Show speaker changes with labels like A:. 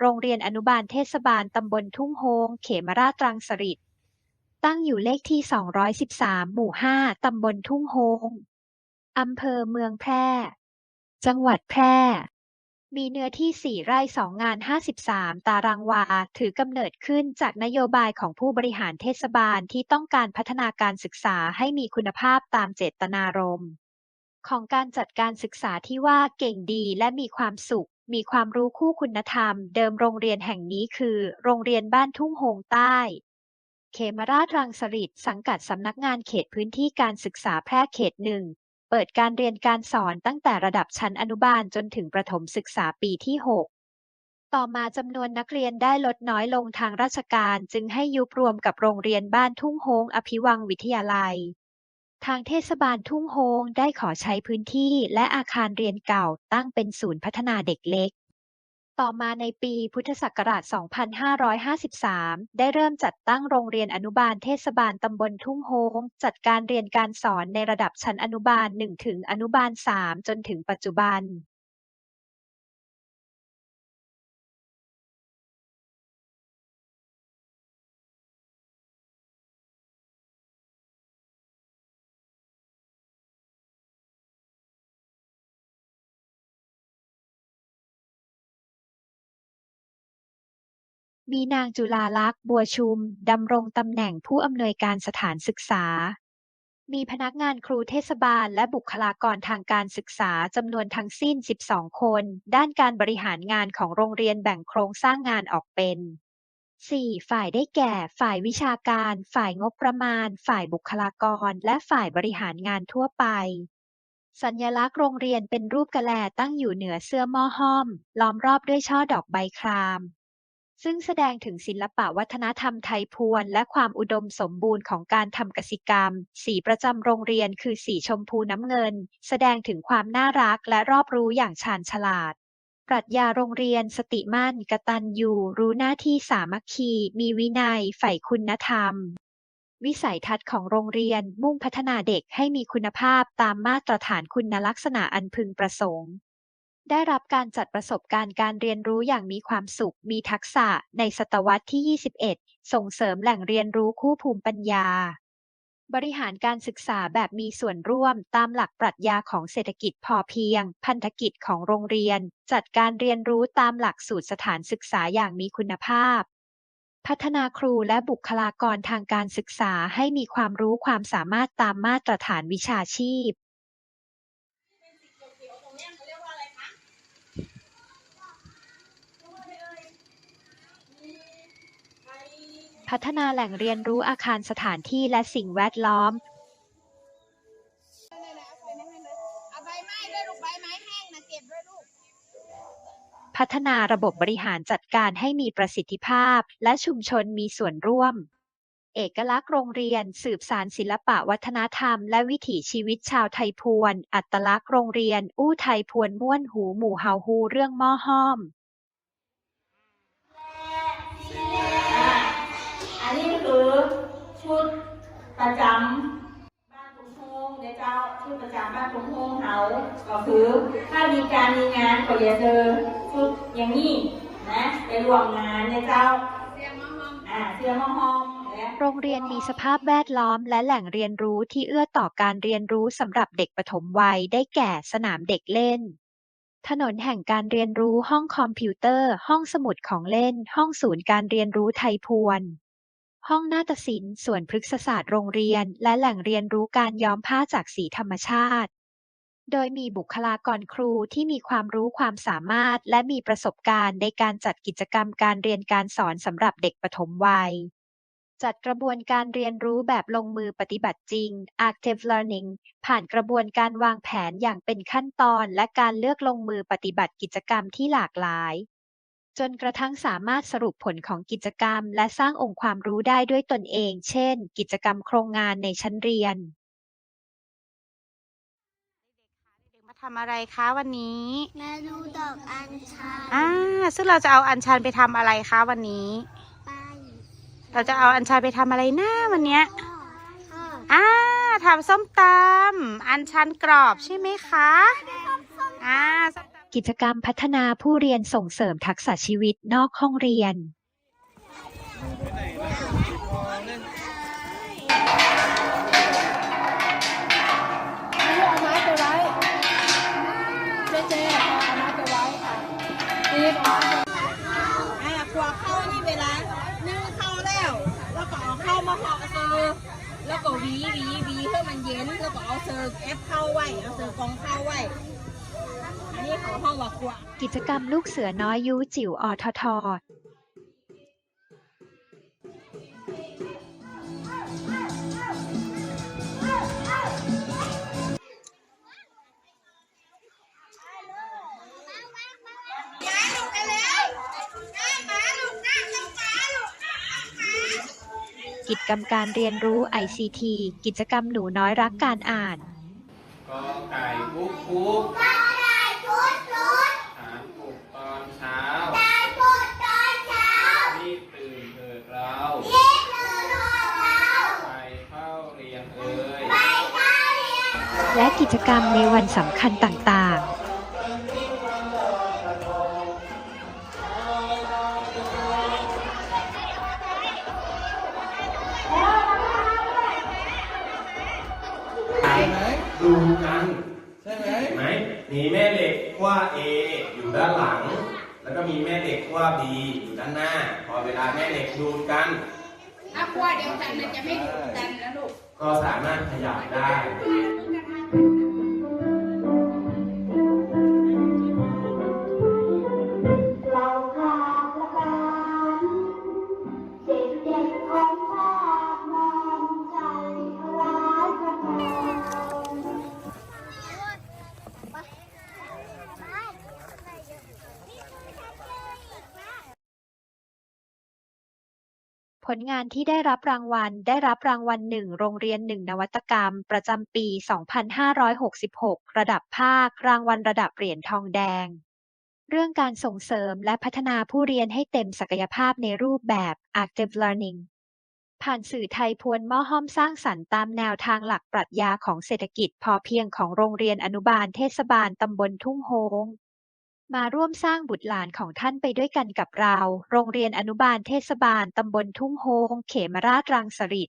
A: โรงเรียนอนุบาลเทศบาลตำบลทุ่งโฮง เขมราชตรังสฤษฎ์ตั้งอยู่เลขที่ 213 หมู่ 5 ตำบลทุ่งโฮง อำเภอเมืองแพร่ จังหวัดแพร่ มีเนื้อที่ 4 ไร่2งาน 53 ตารางวา ถือกำเนิดขึ้นจากนโยบายของผู้บริหารเทศบาลที่ต้องการพัฒนาการศึกษาให้มีคุณภาพตามเจตนารมณ์ ของการจัดการศึกษาที่ว่าเก่งดีและมีความสุข มีความรู้คู่คุณธรรม เดิมโรงเรียนแห่งนี้คือ โรงเรียนบ้านทุ่งโฮงใต้ เขมราชรังสฤษสังกัดสำนักงานเขตพื้นที่การศึกษาแพร่เขตหนึ่ง เปิดการเรียนการสอนตั้งแต่ระดับชั้นอนุบาลจนถึงประถมศึกษาปีที่ 6ต่อมาจำนวนนักเรียนได้ลดน้อยลงทางราชการจึงให้ยุบรวมกับโรงเรียนบ้านทุ่งโฮงอภิวังวิทยาลัย ทางเทศบาลทุ่งโฮงได้ขอใช้พื้นที่และอาคารเรียนเก่าตั้งเป็นศูนย์พัฒนาเด็กเล็ก ต่อมาในปีพุทธศักราช 2553 ได้เริ่มจัดตั้งโรงเรียนอนุบาลเทศบาลตำบลทุ่งโฮง จัดการเรียนการสอนในระดับชั้นอนุบาล 1 ถึงอนุบาล 3 จนถึงปัจจุบัน มีนางจุฬาลักษณ์ บัวชุม ดำรงตำแหน่งผู้อำนวยการสถานศึกษา มีพนักงานครูเทศบาลและบุคลากรทางการศึกษาจำนวนทั้งสิ้น 12 คน ด้านการบริหารงานของโรงเรียนแบ่งโครงสร้างงานออกเป็น 4 ฝ่ายได้แก่ ฝ่ายวิชาการ ฝ่ายงบประมาณ ฝ่ายบุคลากร และฝ่ายบริหารงานทั่วไปสัญลักษณ์โรงเรียนเป็นรูปกะแลตั้งอยู่เหนือเสื้อหม้อห้อม ล้อมรอบด้วยช่อดอกใบคราม ซึ่งแสดงถึงศิลปะวัฒนธรรมไทยพวนและความอุดมสมบูรณ์ของการทำกสิกรรม สีประจำโรงเรียนคือสีชมพูน้ำเงิน แสดงถึงความน่ารักและรอบรู้อย่างชาญฉลาดปรัชญาโรงเรียนสติมั่นกตัญญูรู้หน้าที่สามัคคี มีวินัย ใฝ่คุณธรรม วิสัยทัศน์ของโรงเรียนมุ่งพัฒนาเด็กให้มีคุณภาพตามมาตรฐานคุณลักษณะอันพึงประสงค์ ได้รับการจัดประสบการณ์การเรียนรู้อย่างมีความสุขมีทักษะในศตวรรษที่ 21 ส่งเสริมแหล่งเรียนรู้คู่ภูมิปัญญา บริหารการศึกษาแบบมีส่วนร่วมตามหลักปรัชญาของเศรษฐกิจพอเพียง พันธกิจของโรงเรียน จัดการเรียนรู้ตามหลักสูตรสถานศึกษาอย่างมีคุณภาพพัฒนาครูและบุคลากรทางการศึกษาให้มีความรู้ความสามารถตามมาตรฐานวิชาชีพ
B: ตรงเนี้ยเขาเรียกว่าอะไรคะเรียกว่าอะไรเอ่ยมีใคร
A: พัฒนาแหล่งเรียนรู้อาคารสถานที่และสิ่งแวดล้อม
B: นั่นๆๆเอาใส่ในให้เลยเอาใบไม้ด้วยลูกใบไม้แห้งนะเก็บด้วยลูก
A: พัฒนาระบบบริหารจัดการให้มีประสิทธิภาพ และชุมชนมีส่วนร่วม เอกลักษณ์โรงเรียน สืบสานศิลปะวัฒนธรรม และวิถีชีวิตชาวไทยพวน อัตลักษณ์โรงเรียน อู้ไทยพวนม่วนหูหมู่เฮาฮูเรื่องหม้อห้อม
C: มีกามีงานก็อย่าเจอชุดอย่างนี้นะไปร่วมงานเนี่ยเจ้า
B: เียงมะฮอม
C: อ่าเสื้อหอมๆและ
A: โรงเรียนมีสภาพแวดล้อมและแหล่งเรียนรู้ที่เอื้อต่อการเรียนรู้สำหรับเด็กปฐมวัยได้แก่สนามเด็กเล่น ถนนแห่งการเรียนรู้ห้องคอมพิวเตอร์ ห้องสมุดของเล่น ห้องศูนย์การเรียนรู้ไทยพวน ห้องนาฏศิลป์ส่วนพฤกษศาสตร์โรงเรียน และแหล่งเรียนรู้การย้อมผ้าจากสีธรรมชาติ โดยมีบุคลากรครูที่มีความรู้ความสามารถ และมีประสบการณ์ในการจัดกิจกรรมการเรียนการสอนสำหรับเด็กปฐมวัย จัดกระบวนการเรียนรู้แบบลงมือปฏิบัติจริง active learning ผ่านกระบวนการวางแผนอย่างเป็นขั้นตอน และการเลือกลงมือปฏิบัติกิจกรรมที่หลากหลาย จนกระทั่งสามารถสรุปผลของกิจกรรม และสร้างองค์ความรู้ได้ด้วยตนเอง เช่น กิจกรรมโครงงานในชั้นเรียน
D: เด็กๆมา ทำอะไรคะวันนี้
E: มาดูดอกอัญชัน
D: อ่าซึ่งเราจะเอาอัญชันไปทำอะไรคะวันนี้
E: ไป
D: เราจะเอาอัญชันไปทำอะไรหน้าวันเนี้ย
E: พ่อ
D: อ่าทำส้มตำอัญชันกรอบใช่ไหมคะอ่าส้มตำ
A: กิจกรรมพัฒนาผู้เรียนส่งเสริมทักษะชีวิตนอกห้องเรียน
B: เจ๊เจ๊เอาไม้ไปไว้ค่ะตีบเอามา
C: ไอ้ขวาเข้านี่เวลานึ่งเข้าแล้ว แล้วก็เอาเข้ามาห่อเซอร์แล้วก็หวีหวีหวีเพื่อมันเย็นแล้วก็เอาเซอร์แอปเข้าไว้เอาเซอร์กองเข้าไว้อันนี้เขาห้องว่าขวา
A: กิจกรรมลูกเสือน้อยยูจิ๋วอทท กิจกรรมการเรียนรู้ ICT กิจกรรมหนูน้อยรักการอ่าน
F: กอไก่กุ๊กกุ๊กกอไก่กุ๊กกุ๊กถามปลุกตอนเช้าถามปลุกตอนเช้ารีบตื่นเถิดเรารีบตื่นเถิดเราไปเข้าเรียนเอ่ย
A: และกิจกรรมในวันสำคัญต่างๆ
F: มมีแม่เหล็กขั้ว A อยู่ด้านหลัง แล้วก็มีแม่เหล็กขั้ว B อยู่ด้านหน้า พอเวลาแม่เหล็กดูดกัน
B: ถ้าขั้วเดียวกันมันจะไม่ดูดกันนะลูก
F: ก็สามารถขยับได้
E: เร ลงา
A: นที่ได้รับรางวัล ได้รับรางวัลหนึ่งโรงเรียนหนึ่งนวัตกรรม ประจำปี 2566 ระดับภาค รางวัลระดับเหรียญทองแดง เรื่องการส่งเสริมและพัฒนาผู้เรียนให้เต็มศักยภาพในรูปแบบ Active Learning ผ่านสื่อไทยพวนม้อห้อมสร้างสรรค์ตามแนวทางหลักปรัชญาของเศรษฐกิจพอเพียงของโรงเรียนอนุบาลเทศบาลตำบลทุ่งโฮง มาร่วมสร้างบุตรหลานของท่านไปด้วยกันกับเรา โรงเรียนอนุบาลเทศบาล ตำบลทุ่งโฮง เขมราชรังสฤษ